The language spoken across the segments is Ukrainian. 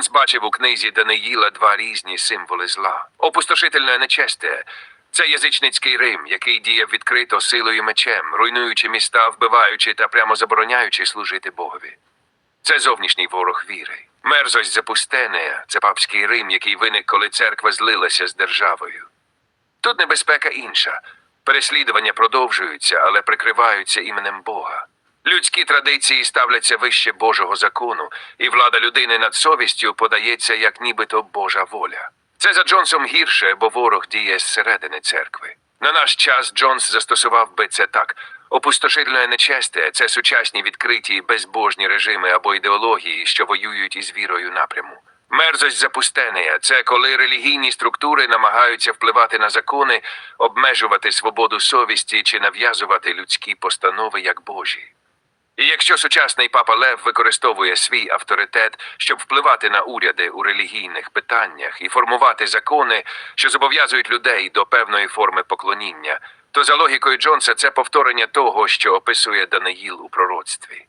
Джонс бачив у книзі Даниїла два різні символи зла. Опустошительне нечесте це язичницький Рим, який діяв відкрито силою мечем, руйнуючи міста, вбиваючи та прямо забороняючи служити Богові. Це зовнішній ворог віри. Мерзость запустене це папський Рим, який виник, коли церква злилася з державою. Тут небезпека інша. Переслідування продовжуються, але прикриваються іменем Бога. Людські традиції ставляться вище Божого закону, і влада людини над совістю подається як нібито Божа воля. Це за Джонсом гірше, бо ворог діє зсередини церкви. На наш час Джонс застосував би це так: опустошительне нечесте це сучасні відкриті безбожні режими або ідеології, що воюють із вірою напряму. Мерзость запустенея це коли релігійні структури намагаються впливати на закони, обмежувати свободу совісті чи нав'язувати людські постанови як Божі. І якщо сучасний папа Лев використовує свій авторитет, щоб впливати на уряди у релігійних питаннях і формувати закони, що зобов'язують людей до певної форми поклоніння, то за логікою Джонса це повторення того, що описує Даниїл у пророцтві.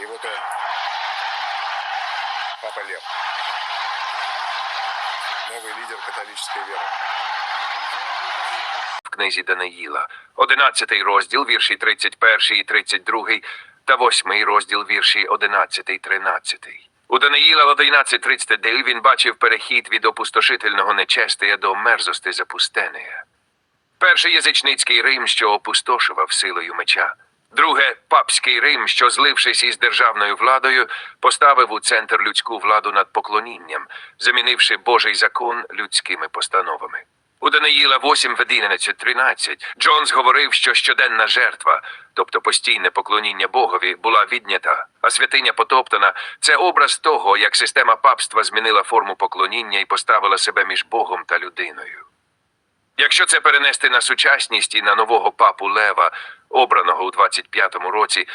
И вот он, Папа Лев, новый лидер католической веры. В книзі Даниїла, 11 розділ, вірші 31 і 32, та 8 розділ, вірші 11 і 13. У Даниїла 11.39 він бачив перехід від опустошительного нечестия до мерзости запустеної. Перший язичницький Рим, що опустошував силою меча. Друге папський Рим, що, злившись із державною владою, поставив у центр людську владу над поклонінням, замінивши Божий закон людськими постановами. У Даниїла 8 в 11.13 Джонс говорив, що щоденна жертва, тобто постійне поклоніння Богові, була віднята, а святиня потоптана це образ того, як система папства змінила форму поклоніння і поставила себе між Богом та людиною. Якщо це перенести на сучасність і на нового папу Лева, обраного у 25-му році,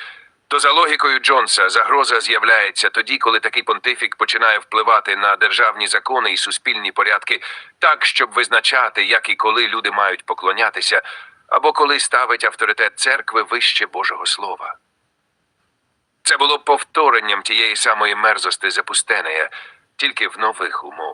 то за логікою Джонса загроза з'являється тоді, коли такий понтифік починає впливати на державні закони і суспільні порядки так, щоб визначати, як і коли люди мають поклонятися, або коли ставить авторитет церкви вище Божого Слова. Це було повторенням тієї самої мерзости запустеної, тільки в нових умовах.